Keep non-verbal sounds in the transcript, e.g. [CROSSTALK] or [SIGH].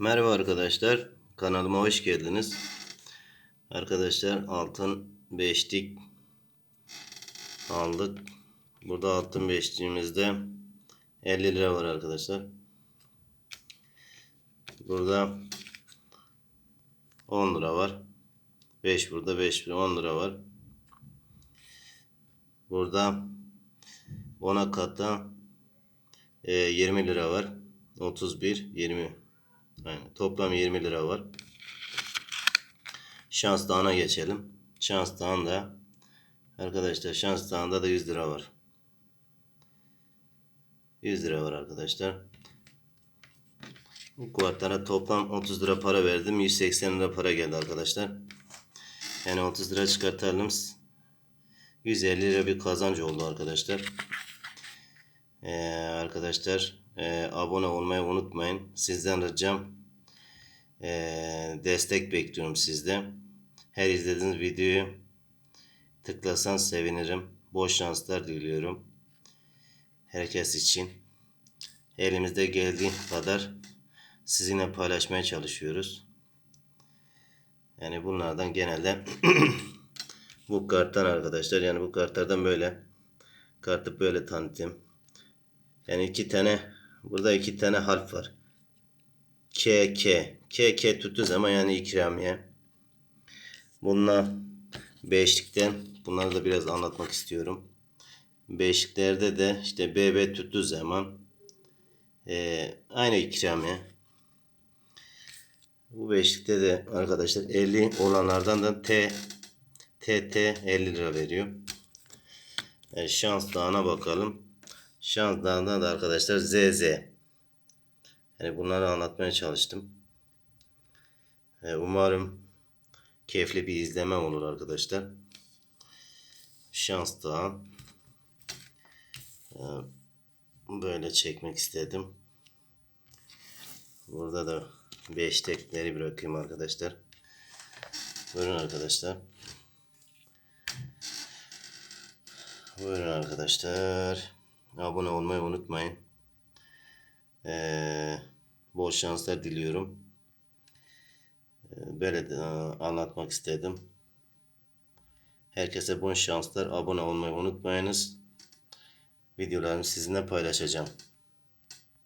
Merhaba arkadaşlar. Kanalıma hoş geldiniz. Arkadaşlar altın beşlik aldık. Burada altın beşliğimizde 50 lira var arkadaşlar. Burada 10 lira var. 5 burada 5 lira 10 lira var. Burada 10'a kata e, 20 lira var. 31 20 Aynen. Toplam 20 lira var. Şans dağına geçelim. Şans dağında arkadaşlar şans dağında da 100 lira var. 100 lira var arkadaşlar. Bu kuartlara toplam 30 lira para verdim. 180 lira para geldi arkadaşlar. Yani 30 lira çıkartalım. 150 lira bir kazanç oldu arkadaşlar. Ee, arkadaşlar e, abone olmayı unutmayın. Sizden ricam e, destek bekliyorum sizde. Her izlediğiniz videoyu tıklasan sevinirim. Bol şanslar diliyorum. Herkes için. Elimizde geldiği kadar sizinle paylaşmaya çalışıyoruz. Yani bunlardan genelde [CLEARS THROAT] bu karttan arkadaşlar yani bu kartlardan böyle kartı böyle tanıtayım. Yani iki tane burada iki tane harf var. K K K K tuttuğu zaman yani ikramiye. Bunlar beşlikten bunları da biraz anlatmak istiyorum. Beşliklerde de işte BB tuttuğu zaman e, aynı ikramiye. Bu beşlikte de arkadaşlar 50 olanlardan da T TT 50 lira veriyor. Yani şans dağına bakalım. Şans da arkadaşlar ZZ. Yani bunları anlatmaya çalıştım. Ee, umarım keyifli bir izleme olur arkadaşlar. Şans. Ee, böyle çekmek istedim. Burada da 5 tekleri bırakayım arkadaşlar. Buyurun arkadaşlar. Buyurun arkadaşlar. Abone olmayı unutmayın. Ee, bol şanslar diliyorum. Ee, böyle de e, anlatmak istedim. Herkese bol şanslar. Abone olmayı unutmayınız. Videolarımı sizinle paylaşacağım.